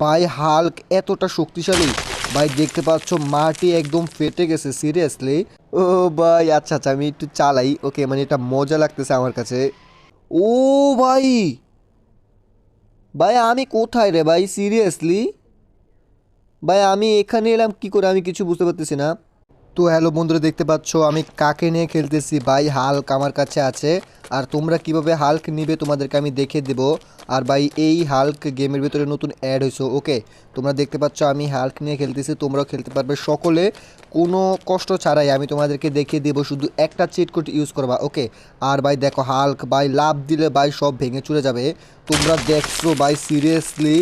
ভাই, হাল্ক এতটা শক্তিশালী। ভাই, দেখতে পাচ্ছ মাটি একদম ফেটে গেছে সিরিয়াসলি ও ভাই আচ্ছা আচ্ছা আমি একটু চালাই। ওকে মানে এটা মজা লাগতেছে আমার কাছে। ও ভাই! ভাই, আমি কোথায় রে ভাই সিরিয়াসলি ভাই, আমি এখানে এলাম কি করে? আমি কিছু বুঝতে পারতেছি না। তো হ্যালো বন্ধুরা, দেখতে পাচ্ছ, আমি কাকে নিয়ে খেলতেছি? ভাই, হাল্ক আমার কাছে আছে। আর তোমরা কীভাবে হাল্ক নিবে তোমাদেরকে আমি দেখে দেব। আর ভাই, এই হাল্ক গেমের ভিতরে নতুন অ্যাড হয়েছে, ওকে? তোমরা দেখতে পাচ্ছ, আমি হাল্ক নিয়ে খেলতেছি, তোমরাও খেলতে পারবে। সকলে কোনো কষ্ট ছাড়াই আমি তোমাদেরকে দেখিয়ে দেবো, শুধু একটা চিট কোড ইউজ করবা, ওকে? আর ভাই, দেখো হাল্ক, ভাই, লাভ দিলে ভাই সব ভেঙে চলে যাবে। তোমরা দেখছ, ভাই সিরিয়াসলি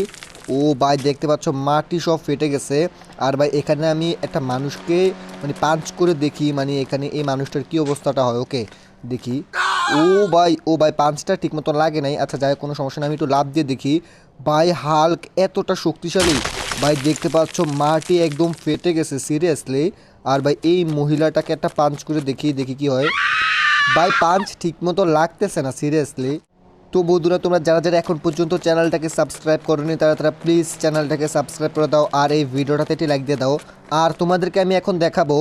ও ভাই, দেখতে পাচ্ছ মাটি সব ফেটে গেছে। আর ভাই, এখানে আমি একটা মানুষকে মানে পাঞ্চ করে দেখি মানে এখানে এই মানুষটার কি অবস্থাটা হয়, ওকে? দেখি। ও ভাই ও ভাই পাঞ্চটা ঠিক মতো লাগে নাই। আচ্ছা যাই কোনো সমস্যা নেই, আমি একটু লাভ দিয়ে দেখি। ভাই হাল্ক এতটা শক্তিশালী। ভাই, দেখতে পাচ্ছ মাটি একদম ফেটে গেছে সিরিয়াসলি আর ভাই, এই মহিলাটাকে একটা পাঞ্চ করে দেখি দেখি কি হয়। ভাই পাঞ্চ ঠিক মতো লাগতেছে না সিরিয়াসলি তো বন্ধুরা, তোমরা যারা যারা এখন পর্যন্ত চ্যানেলটাকে সাবস্ক্রাইব করোনি, তারা তারা প্লিজ চ্যানেলটাকে সাবস্ক্রাইব করে দাও আর এই ভিডিওটাতে একটি লাইক দিয়ে দাও। আর তোমাদেরকে আমি এখন দেখাবো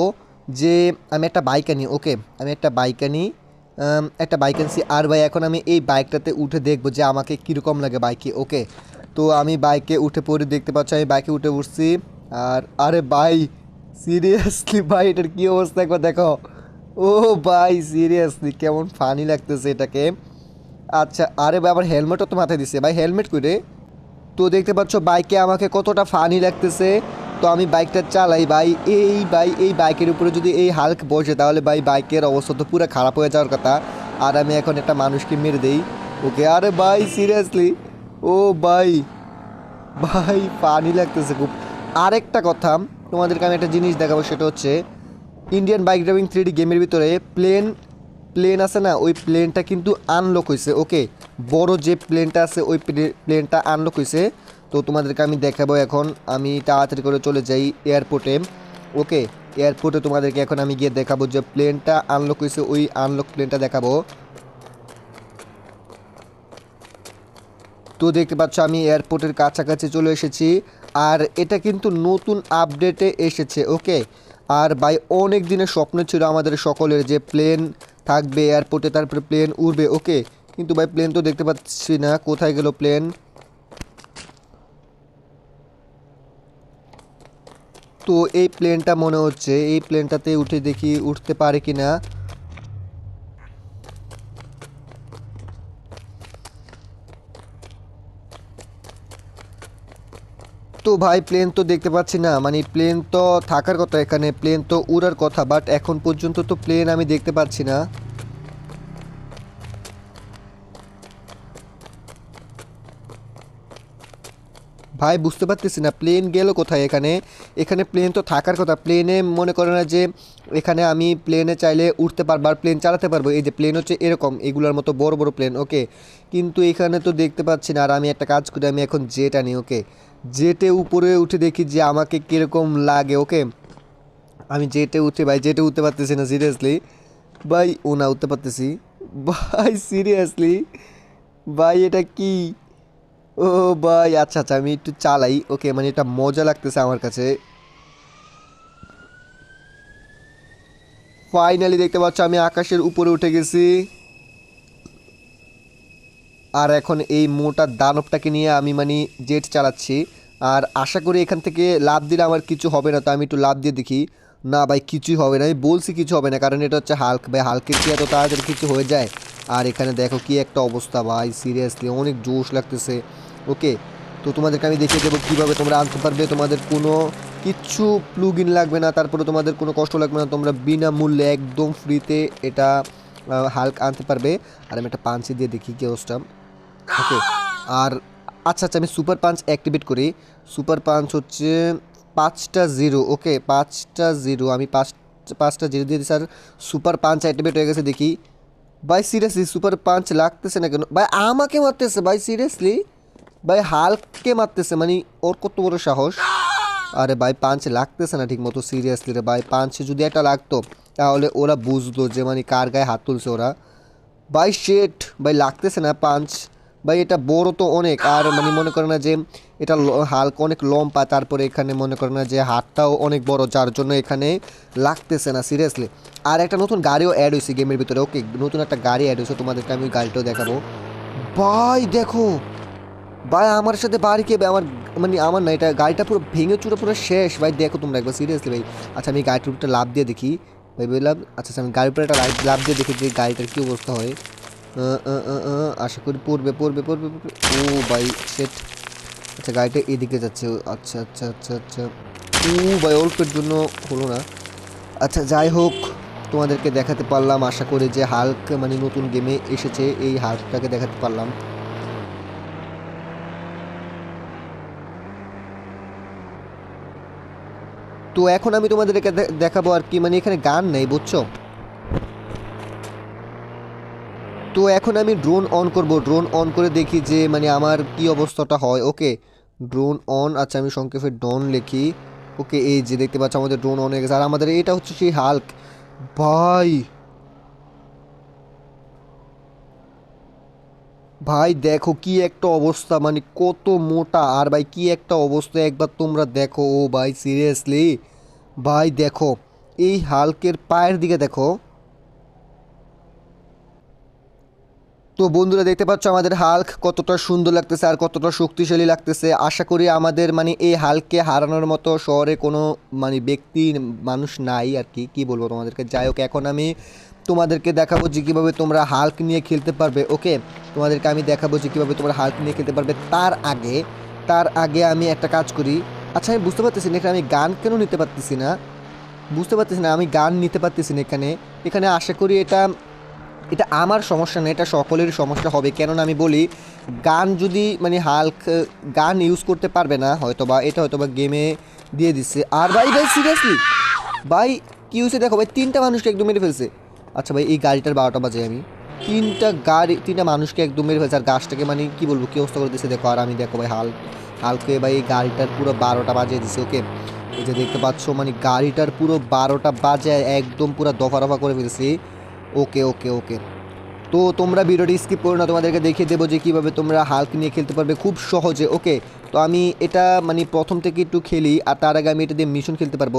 যে আমি একটা বাইক আনি ওকে আমি একটা বাইক আনি একটা বাইক আনছি। আর ভাই, এখন আমি এই বাইকটাতে উঠে দেখব যে আমাকে কীরকম লাগে বাইকে ওকে তো আমি বাইকে উঠে পড়ে দেখতে পাচ্ছি, আমি বাইকে উঠে উঠছি। আর আরে ভাই সিরিয়াসলি ভাই, এটার কী অবস্থা একবার দেখো ও ভাই সিরিয়াসলি কেমন ফানি লাগতেছে এটাকে। আচ্ছা আরে ভাই আবার হেলমেটও তো মাথায় দিছে। ভাই হেলমেট করে তো দেখতে পাচ্ছ বাইকে আমাকে কতটা ফানি লাগতেছে। তো আমি বাইকটা চালাই, ভাই। এই ভাই, এই বাইকের উপরে যদি এই হাল্ক বসে, তাহলে ভাই বাইকের অবস্থা তো পুরো খারাপ হয়ে যাওয়ার কথা। আর আমি এখন একটা মানুষকে মেরে দেই। ওকে, আরে ভাই সিরিয়াসলি ও ভাই ভাই পানি লাগতেছে খুব। আরেকটা কথা, তোমাদেরকে আমি একটা জিনিস দেখাবো, সেটা হচ্ছে ইন্ডিয়ান বাইক ড্রাইভিং থ্রি গেমের ভিতরে প্লেন প্লেন আছে না, ওই প্লেনটা কিন্তু আনলক হয়েছে ওকে বড় যে প্লেনটা আছে, ওই প্লেনটা আনলক হয়েছে তো তোমাদেরকে আমি দেখাবো এখন, আমি তাড়াতাড়ি করে চলে যাই এয়ারপোর্টে ওকে এয়ারপোর্টে তোমাদেরকে এখন আমি গিয়ে দেখাবো যে প্লেনটা আনলক হয়েছে ওই আনলক প্লেনটা দেখাবো। তো দেখতে পাচ্ছ, আমি এয়ারপোর্টের কাছাকাছি চলে এসেছি, আর এটা কিন্তু নতুন আপডেটে এসেছে ওকে আর ভাই, অনেক দিনের স্বপ্ন ছিল আমাদের সকলের যে প্লেন থাকবে এয়ারপোর্টে তারপরে প্লেন উড়বে ওকে কিন্তু ভাই প্লেন তো দেখতে পাচ্ছি না, কোথায় গেল প্লেন তো এই প্লেনটা মনে হচ্ছে, এই প্লেনটাতে উঠে দেখি উঠতে পারে কি না ভাই প্লেন তো দেখতে পাচ্ছি না। মানে প্লেন তো থাকার কথা এখানে প্লেন তো উড়ার কথা বাট এখন পর্যন্ত তো প্লেন আমি দেখতে পাচ্ছি না। ভাই, বুঝতে পারতেছি না প্লেন গেল কোথায় এখানে? এখানে প্লেন তো থাকার কথা প্লেনে মনে করে না যে এখানে আমি প্লেনে চাইলে উঠতে পারব আর প্লেন চালাতে পারব। এই যে প্লেন হচ্ছে এরকম, এগুলোর মতো বড় বড় প্লেন ওকে কিন্তু এখানে তো দেখতে পাচ্ছি না, আর আমি একটা কাজ করি, আমি এখন জেট আনি ওকে জেটে উপরে উঠে দেখি যে আমাকে কীরকম লাগে, ওকে? আমি জেটে উঠে, ভাই জেটে উঠতে পারতেছি না সিরিয়াসলি ভাই, ও না, উঠতে পারতেছি। ভাই সিরিয়াসলি ভাই, এটা কি? ও ভাই আচ্ছা আচ্ছা আমি একটু চালাই, ওকে? মানে এটা মজা লাগতেছে আমার কাছে। ফাইনালি দেখতে পাচ্ছ, আমি আকাশের উপরে উঠে গেছি। আর এখন এই মোটা দানবটাকে নিয়ে আমি মানে জেট চালাচ্ছি। আর আশা করি এখান থেকে লাভ দিলে আমার কিছু হবে না, তো আমি একটু লাভ দিয়ে দেখি। না ভাই, কিছুই হবে না, আমি বলছি কিছু হবে না, কারণ এটা হচ্ছে হাল্ক ভাই, হালকের কি এত তাড়াতাড়ি কিছু হয়ে যায়। আর এখানে দেখো কি একটা অবস্থা ভাই সিরিয়াসলি অনেক জোশ লাগতেছে। ওকে তো তোমাদেরকে আমি দেখিয়ে দেবো কীভাবে তোমরা আনতে পারবে। তোমাদের কোনো কিচ্ছু প্লুগ ইন লাগবে না, তারপরে তোমাদের কোনো কষ্ট লাগবে না, তোমরা বিনামূল্যে একদম ফ্রিতে এটা হাল্ক আনতে পারবে। আর আমি একটা পাঞ্চি দিয়ে দেখি কি অবস্থা। ওকে আর আচ্ছা আচ্ছা আমি সুপার পাঞ্চ অ্যাক্টিভেট করি। সুপার পাঞ্চ হচ্ছে পাঁচটা জিরো ওকে পাঁচটা জিরো আমি পাঁচ, পাঁচটা জিরো দিয়ে দিই স্যার সুপার পাঞ্চ অ্যাক্টিভেট হয়ে গেছে, দেখি। ভাই সিরিয়াসলি সুপার পাঞ্চ লাগতেছে না কেন? ভাই, আমাকে মারতেছে, ভাই সিরিয়াসলি ভাই, হালকে মারতেছে মানে ওর কত বড় সাহস? আরে ভাই পাঞ্চ লাগতেছে না ঠিক মতো সিরিয়াসলি রে ভাই। পাঞ্চে যদি একটা লাগতো, তাহলে ওরা বুঝতো যে মানে কার গায়ে হাত তুলছে ওরা। ভাই শেট ভাই, লাগতেছে না পাঞ্চ ভাই এটা বড় তো অনেক। আর মানে মনে করে না যে এটা হালকা অনেক লম্বা তারপরে এখানে মনে করেন না যে হাতটাও অনেক বড় যার জন্য এখানে লাগতেছে না সিরিয়াসলি আর একটা নতুন গাড়িও অ্যাড হয়েছে গেমের ভিতরে ওকে নতুন একটা গাড়ি অ্যাড হয়েছে তোমাদেরকে আমি ওই গাড়িটাও দেখাবো। ভাই দেখো! ভাই আমার সাথে বাড়ি কে আমার মানে আমার না এটা গাড়িটা পুরো ভেঙে চুরে পুরো শেষ। ভাই দেখো তোমরা একবার সিরিয়াসলি ভাই। আচ্ছা আমি গাড়িটার উপরটা লাভ দিয়ে দেখি। ভাই বললাম আচ্ছা আচ্ছা, আমি গাড়ির উপরে একটা লাভ দিয়ে দেখি যে গাড়িটার কী অবস্থা হয়। আশা করি পড়বে পড়বে পড়বে। ও ভাই সেট আচ্ছা গাড়িটা এদিকে যাচ্ছে। আচ্ছা আচ্ছা আচ্ছা আচ্ছা। ও ভাই, অল্পের জন্য হলো না। আচ্ছা যাই হোক, তোমাদেরকে দেখাতে পারলাম। আশা করি যে হাল্ক মানে নতুন গেমে এসেছে, এই হাল্কটাকে দেখাতে পারলাম। তো এখন আমি তোমাদেরকে দেখাবো আর কি। মানে এখানে গান নেই, বুঝছ? তো এখন আমি ড্রোন অন করব ড্রোন অন করে দেখি যে মানে আমার কি অবস্থাটা হয়। ওকে ড্রোন অন আচ্ছা আমি সংক্ষেপে ডন লিখি। ওকে এই যে দেখতে পাচ্ছ আমাদের ড্রোন অন হয়ে গেছে। আর আমাদের এটা হচ্ছে সেই হাল্ক ভাই ভাই দেখো কি একটা অবস্থা মানে কত মোটা। আর ভাই কি একটা অবস্থা, একবার তোমরা দেখো। ও ভাই সিরিয়াসলি ভাই দেখো, এই হালকের পায়ের দিকে দেখো। তো বন্ধুরা দেখতে পাচ্ছ আমাদের হাল্ক কতটা সুন্দর লাগতেছে আর কতটা শক্তিশালী লাগতেছে। আশা করি আমাদের মানে এই হালকে হারানোর মতো শহরে কোনো মানে ব্যক্তি মানুষ নাই আর কি। কি বলব তোমাদেরকে? যাই হোক, এখন আমি তোমাদেরকে দেখাবো যে কীভাবে তোমরা হাল্ক নিয়ে খেলতে পারবে, ওকে? তোমাদেরকে আমি দেখাবো যে কীভাবে তোমরা হাল্ক নিয়ে খেলতে পারবে। তার আগে তার আগে আমি একটা কাজ করি। আচ্ছা আমি বুঝতে পারতেছি না, এখানে আমি গান কেন নিতে পারতেছি না? বুঝতে পারতেছি না, আমি গান নিতে পারতেছি না এখানে। এখানে আশা করি এটা এটা আমার সমস্যা না, এটা সকলের সমস্যা হবে। কেননা আমি বলি, গান যদি মানে হালক গান ইউজ করতে পারবে না হয়তো বা এটা হয়তো বা গেমে দিয়ে দিচ্ছে। আর ভাই ভাই সিরিয়াসলি ভাই, কি হয়েছে দেখো, ভাই, তিনটা মানুষকে একদম মেরে ফেলছে। আচ্ছা ভাই, এই গাড়িটার বারোটা বাজে আমি। তিনটা গাড়ি, তিনটা মানুষকে একদম মেরে ফেলছে। আর গাছটাকে মানে কি বলব, কি অবস্থা করে দিচ্ছে দেখো। আর আমি দেখো ভাই হাল হালকে ভাই, এই গাড়িটার পুরো বারোটা বাজিয়ে দিছে ওকে এই যে দেখতে পাচ্ছ মানে গাড়িটার পুরো বারোটা বাজে, একদম পুরো দফা রফা করে ফেলছি। ওকে ওকে ওকে তো তোমরা ভিডিওটি স্কিপ করো না, তোমাদেরকে দেখিয়ে দেবো যে কীভাবে তোমরা হাল্ক নিয়ে খেলতে পারবে খুব সহজে ওকে তো আমি এটা মানে প্রথম থেকে একটু খেলি, আর তার আগে আমি এটা দিয়ে মিশন খেলতে পারব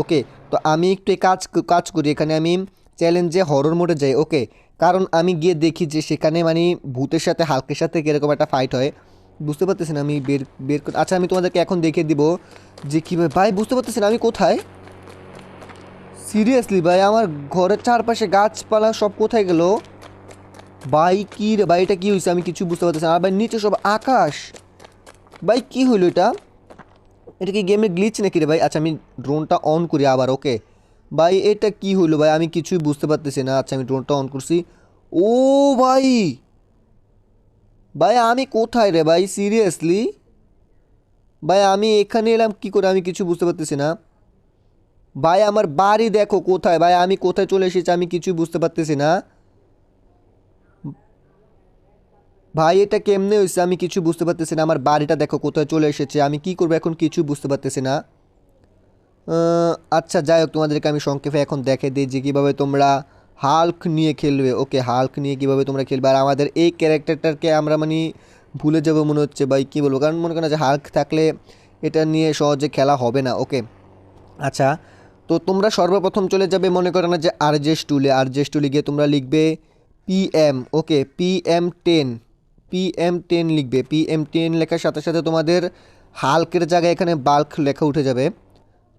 ওকে তো আমি একটু কাজ কাজ করি, এখানে আমি চ্যালেঞ্জে হরর মোডে যাই ওকে কারণ আমি গিয়ে দেখি যে সেখানে মানে ভূতের সাথে হালকের সাথে কীরকম একটা ফাইট হয়। বুঝতে পারতেছি না আমি বের বের আচ্ছা আমি তোমাদেরকে এখন দেখিয়ে দিব যে কীভাবে ভাই, বুঝতে পারতেছি না আমি কোথায়? সিরিয়াসলি ভাই, আমার ঘরের চারপাশে গাছপালা সব কোথায় গেল? ভাই, কি রে? ভাই, এটা কি হয়েছে আমি কিছু বুঝতে পারতেছি আর ভাই, নিচে সব আকাশ। ভাই, কি হইল এটা? এটা কি গেমে গ্লিচ নাকি রে ভাই? আচ্ছা আমি ড্রোনটা অন করি আবার ওকে ভাই, এটা কি হইল ভাই? আমি কিছুই বুঝতে পারতেছি না। আচ্ছা আমি ড্রোনটা অন করছি। ও ভাই! ভাই, আমি কোথায় রে ভাই? সিরিয়াসলি ভাই, আমি এখানে এলাম কি করে? আমি কিছু বুঝতে পারতেছি না। ভাই, আমার বাড়ি দেখো কোথায়। ভাই, আমি কোথায় চলে এসেছি আমি কিছুই বুঝতে পারতেছি না। ভাই, এটা কেমনে হয়েছে আমি কিছু বুঝতে পারতেছি না। আমার বাড়িটা দেখো কোথায় চলে এসেছে। আমি কি করব এখন কিছু বুঝতে পারতেছি না। আচ্ছা যাই হোক, তোমাদেরকে আমি সংক্ষেপে এখন দেখে দিই যে কীভাবে তোমরা হাল্ক নিয়ে খেলবে। ওকে, হাল্ক নিয়ে কীভাবে তোমরা খেলবে। আর আমাদের এই ক্যারেক্টারটাকে আমরা মানে ভুলে যাব মনে হচ্ছে ভাই, কী বলব? কারণ মনে করেন যে হাল্ক থাকলে এটা নিয়ে সহজে খেলা হবে না। ওকে আচ্ছা তো তোমরা সর্বপ্রথম চলে যাবে মনে করে না যে আর জে স্টুলে আর জে স্টুলে গিয়ে তোমরা লিখবে PM okay PM ten PM ten লিখবে। পিএম টেন লেখার সাথে সাথে তোমাদের হালকের জায়গায় এখানে বাল্ক লেখা উঠে যাবে।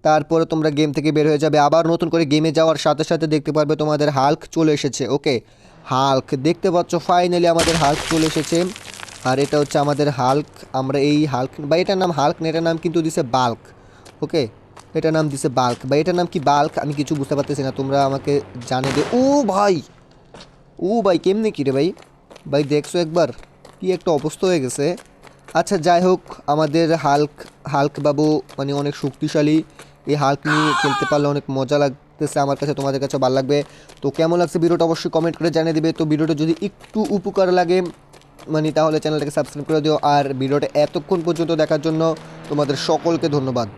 তারপরে তোমরা গেম থেকে বের হয়ে যাবে। আবার নতুন করে গেমে যাওয়ার সাথে সাথে দেখতে পারবে তোমাদের হাল্ক চলে এসেছে ওকে হাল্ক, দেখতে পাচ্ছ ফাইনালি আমাদের হাল্ক চলে এসেছে। আর এটা হচ্ছে আমাদের হাল্ক, আমরা এই হাল্ক, বা এটার নাম হাল্ক না, এটার নাম কিন্তু দিছে বাল্ক ওকে এটার নাম দিছে বাল্ক। বা এটার নাম কি বাল্ক? আমি কিছু বুঝতে পারতেছি না, তোমরা আমাকে জানিয়ে দে। ও ভাই! ও ভাই, কেমনে কি রে ভাই? ভাই, দেখছ একবার? কি একটা অবস্থা হয়ে গেছে। আচ্ছা যাই হোক, আমাদের হাল্ক হাল্ক বাবু মানে অনেক শক্তিশালী। এই হাল্ক নিয়ে খেলতে পারলে অনেক মজা লাগতেছে আমার কাছে, তোমাদের কাছে ভালো লাগবে। তো কেমন লাগছে ভিডিওটা অবশ্যই কমেন্ট করে জানিয়ে দিবে। তো ভিডিওটা যদি একটু উপকার লাগে মানে তাহলে চ্যানেলটাকে সাবস্ক্রাইব করে দিও। আর ভিডিওটা এতক্ষণ পর্যন্ত দেখার জন্য তোমাদের সকলকে ধন্যবাদ।